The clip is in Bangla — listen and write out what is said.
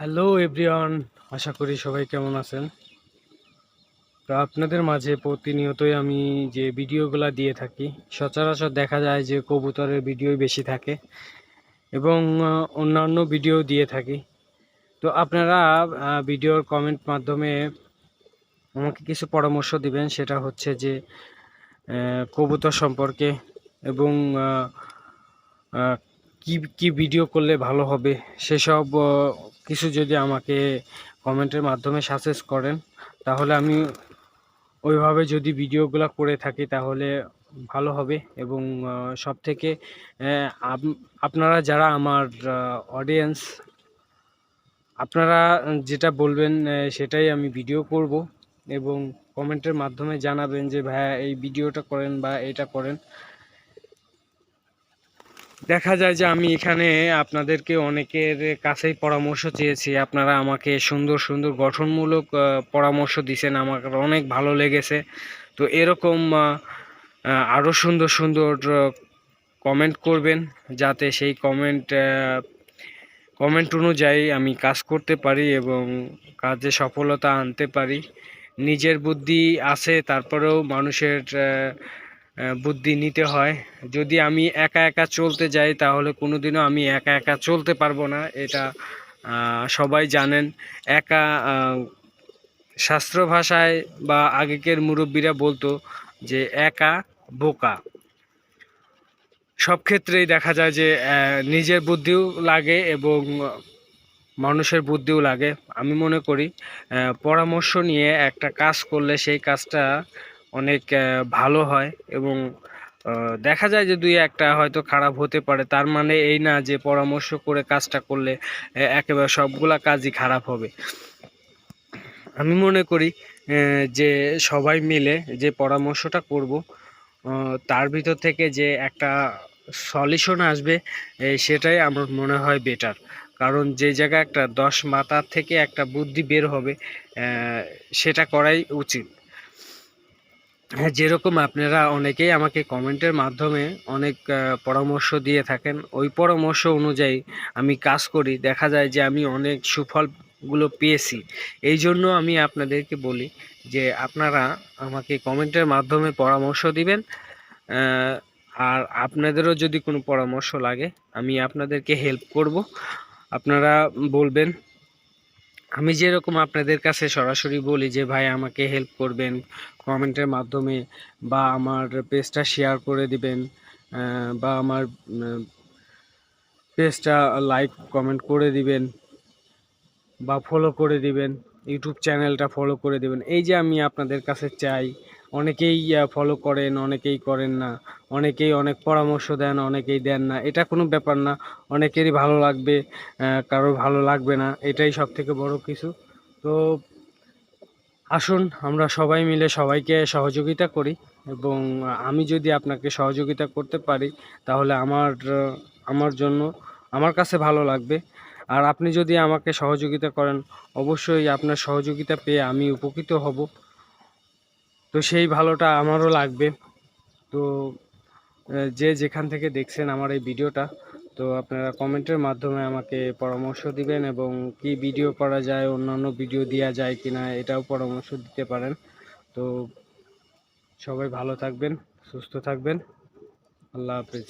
হ্যালো এভরিওয়ান আশা করি সবাই কেমন আছেন? তো আপনাদের মাঝে প্রতিনিয়তই আমি যে ভিডিওগুলো দিয়ে থাকি, সচরাচর দেখা যায় যে কবুতরের ভিডিওই বেশি থাকে এবং অন্যান্য ভিডিও দিয়ে থাকি। তো আপনারা ভিডিওর কমেন্ট মাধ্যমে আমাকে কিছু পরামর্শ দিবেন, সেটা হচ্ছে যে কবুতর সম্পর্কে এবং কি কি ভিডিও করলে ভালো হবে, সেসব কিছু যদি আমাকে কমেন্টের মাধ্যমে সাজেস্ট করেন, তাহলে আমি ওইভাবে যদি ভিডিওগুলো করে থাকি তাহলে ভালো হবে এবং সব থেকে আপনারা যারা আমার অডিয়েন্স আপনারা যেটা বলবেন সেটাই আমি ভিডিও করব এবং কমেন্টের মাধ্যমে জানাবেন যে, ভাইয়া, এই ভিডিওটা করেন বা এটা করেন। দেখা যায় যে আমি এখানে আপনাদেরকে অনেকের কাছেই পরামর্শ চেয়েছি। আপনারা আমাকে সুন্দর সুন্দর গঠনমূলক পরামর্শ দিয়েছেন আমার অনেক ভালো লেগেছে। তো এরকম আরও সুন্দর সুন্দর কমেন্ট করবেন যাতে সেই কমেন্ট কমেন্ট অনুযায়ী আমি কাজ করতে পারি এবং কাজে সফলতা আনতে পারি। নিজের বুদ্ধি আছে, তারপরেও মানুষের বুদ্ধি নিতে হয়। যদি আমি একা একা চলতে যাই, তাহলে কোনোদিনও আমি একা একা চলতে পারব না, এটা সবাই জানেন। একা শাস্ত্র ভাষায় বা আগেকের মুরব্বীরা বলতো যে, একা, বোকা। সব ক্ষেত্রেই দেখা যায় যে নিজের বুদ্ধিও লাগে এবং মানুষের বুদ্ধিও লাগে। আমি মনে করি পরামর্শ নিয়ে একটা কাজ করলে সেই কাজটা অনেক ভালো হয় এবং দেখা যায় যে দুই একটা হয়তো খারাপ হতে পারে। তার মানে এই না যে পরামর্শ করে কাজটা করলে একেবারে সবগুলা কাজই খারাপ হবে। আমি মনে করি যে সবাই মিলে যে পরামর্শটা করব তার ভিতর থেকে যে একটা সলিউশন আসবে সেটাই আমার মনে হয় বেটার। কারণ যে জায়গায় একটা দশ মাথার থেকে একটা বুদ্ধি বের হবে সেটা করাই উচিত। হ্যাঁ যেরকম আপনারা অনেকেই আমাকে কমেন্টের মাধ্যমে অনেক পরামর্শ দিয়ে থাকেন, ওই পরামর্শ অনুযায়ী আমি কাজ করি। দেখা যায় যে আমি অনেক সুফলগুলো পেয়েছি। এই জন্য আমি আপনাদেরকে বলি যে আপনারা আমাকে কমেন্টের মাধ্যমে পরামর্শ দিবেন আর আপনাদেরও যদি কোনো পরামর্শ লাগে, আমি আপনাদেরকে হেল্প করব। আপনারা বলবেন আমি যেরকম আপনাদের কাছে সরাসরি বলি যে, ভাই, আমাকে হেল্প করবেন কমেন্টের মাধ্যমে বা আমার পেজটা শেয়ার করে দিবেন বা আমার পেজটা লাইক কমেন্ট করে দিবেন বা ফলো করে দিবেন ইউটিউব চ্যানেলটা ফলো করে দিবেন। এই যে আমি আপনাদের কাছে চাই অনেকেই ফলো করেন, অনেকেই করেন না। অনেকেই অনেক পরামর্শ দেন, অনেকেই দেন না। এটা কোনো ব্যাপার না। অনেকেরই ভালো লাগবে কারোর ভালো লাগবে না। এটাই সব থেকে বড় কিছু। তো আসুন, আমরা সবাই মিলে সবাইকে সহযোগিতা করি এবং আমি যদি আপনাকে সহযোগিতা করতে পারি, তাহলে আমার আমার জন্য, আমার কাছে ভালো লাগবে। আর আপনি যদি আমাকে সহযোগিতা করেন, অবশ্যই আপনার সহযোগিতা পেয়ে আমি উপকৃত হব। তো সেই ভালোটা আমারও লাগবে। তো যে যেখান থেকে দেখছেন আমার এই ভিডিওটা, তো আপনারা কমেন্টের মাধ্যমে আমাকে পরামর্শ দিবেন এবং কি ভিডিও করা যায়, অন্যান্য ভিডিও দেওয়া যায় কি না এটাও পরামর্শ দিতে পারেন। তো সবাই ভালো থাকবেন, সুস্থ থাকবেন। আল্লাহ হাফেজ।